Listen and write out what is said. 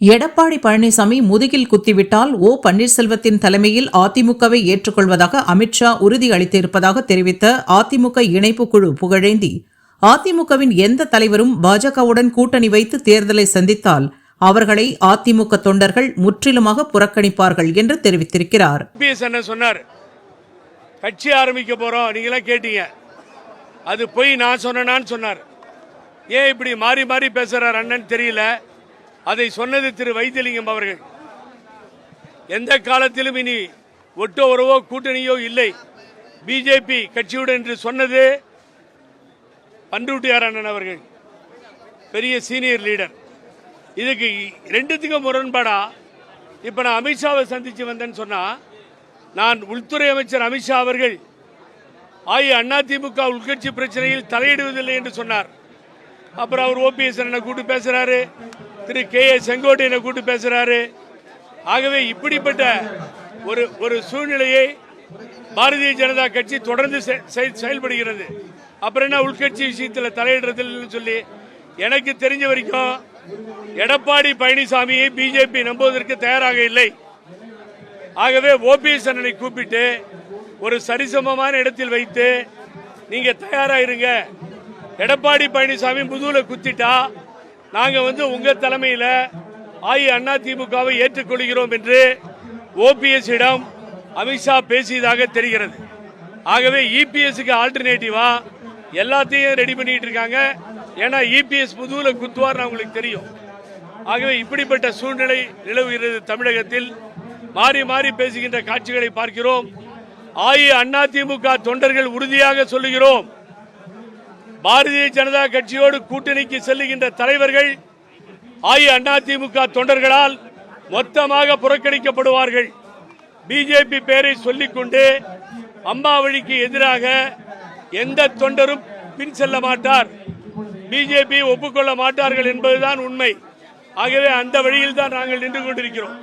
எடப்பாடி பழனிசாமி முதுகில் குத்திவிட்டால் ஓ பன்னீர்செல்வத்தின் தலைமையில் அதிமுகவை ஏற்றுக்கொள்வதாக அமித்ஷா உறுதி அளித்திருப்பதாக தெரிவித்த அதிமுக இணைப்பு குழு புகழேந்தி அதிமுகவின் எந்த தலைவரும் பாஜகவுடன் கூட்டணி வைத்து தேர்தலை சந்தித்தால் அவர்களை அதிமுக தொண்டர்கள் முற்றிலுமாக புறக்கணிப்பார்கள் என்று தெரிவித்திருக்கிறார். சொன்னார் கட்சி ஆரம்பிக்க போறோம். நீங்களாம் கேட்டீங்க. அது போய் நான் சொன்னான்னு சொன்னார். ஏன் இப்படி மாறி மாறி பேசுறார் அண்ணன் தெரியல. அதை சொன்னது திரு வைத்தியலிங்கம் அவர்கள். எந்த காலத்திலும் இனி ஒட்டோ உறவோ கூட்டணியோ இல்லை. பிஜேபி கட்சியுடன் என்று சொன்னது பண்ருட்டியார் அண்ணன் அவர்கள் பெரிய சீனியர் லீடர். இதுக்கு ரெண்டுத்துக்கும் முரண்பாடா? இப்போ நான் அமித்ஷாவை சந்திச்சு வந்தேன்னு சொன்னா நான் உள்துறை அமைச்சர் அமித்ஷா அவர்கள் ஆயி உள்கட்சி பிரச்சனையில் தலையிடுவதில்லை என்று சொன்னார். அப்புறம் அவர் ஓபிஎஸ் கூட்டு பேசுறாரு. திரு கே ஏ செங்கோட்டையனை கூட்டு பேசுறாரு. ஆகவே இப்படிப்பட்ட ஒரு ஒரு சூழ்நிலையை பாரதிய ஜனதா கட்சி தொடர்ந்து செ- செ- செயல்படுகிறது. அப்புறம் என்ன உள்கட்சி விஷயத்தில் தலையிடுறதில்லைன்னு சொல்லி எனக்கு தெரிஞ்ச வரைக்கும் எடப்பாடி பழனிசாமியை பிஜேபி நம்புவதற்கு தயாராக இல்லை. ஆகவே ஓபிஎஸ் அண்ணனை கூப்பிட்டு ஒரு சரிசமமான இடத்தில் வைத்து நீங்க தயாரா இருங்க. எடப்பாடி பழனிசாமி முதுகுல குத்திட்டா நாங்கள் வந்து உங்கள் தலைமையில் அஇஅதிமுகவை அண்ணா திமுகவை ஏற்றுக்கொள்கிறோம் என்று ஓபிஎஸ்ஸிடம் அமித்ஷா பேசியதாக தெரிகிறது. ஆகவே இபிஎஸ்க்கு ஆல்டர்னேட்டிவா எல்லாத்தையும் ரெடி பண்ணிட்டு இருக்காங்க. ஏன்னா இபிஎஸ் முதுகுல குத்துவார்னு அவங்களுக்கு தெரியும். ஆகவே இப்படிப்பட்ட சூழ்நிலை நிலவுகிறது தமிழகத்தில். மாறி மாறி பேசுகின்ற காட்சிகளை பார்க்கிறோம். அஇஅதிமுக தொண்டர்கள் உறுதியாக சொல்லுகிறோம். பாரதிய ஜனதா கட்சியோடு கூட்டணிக்கு செல்லுகின்ற தலைவர்கள் அஇஅதிமுக தொண்டர்களால் மொத்தமாக புறக்கணிக்கப்படுவார்கள். பிஜேபி பெயரை சொல்லிக்கொண்டு அம்மா வழிக்கு எதிராக எந்த தொண்டரும் பின் செல்ல மாட்டார். பிஜேபி ஒப்புக்கொள்ள மாட்டார்கள் என்பதுதான் உண்மை. ஆகவே அந்த வழியில் தான் நாங்கள் நின்று கொண்டிருக்கிறோம்.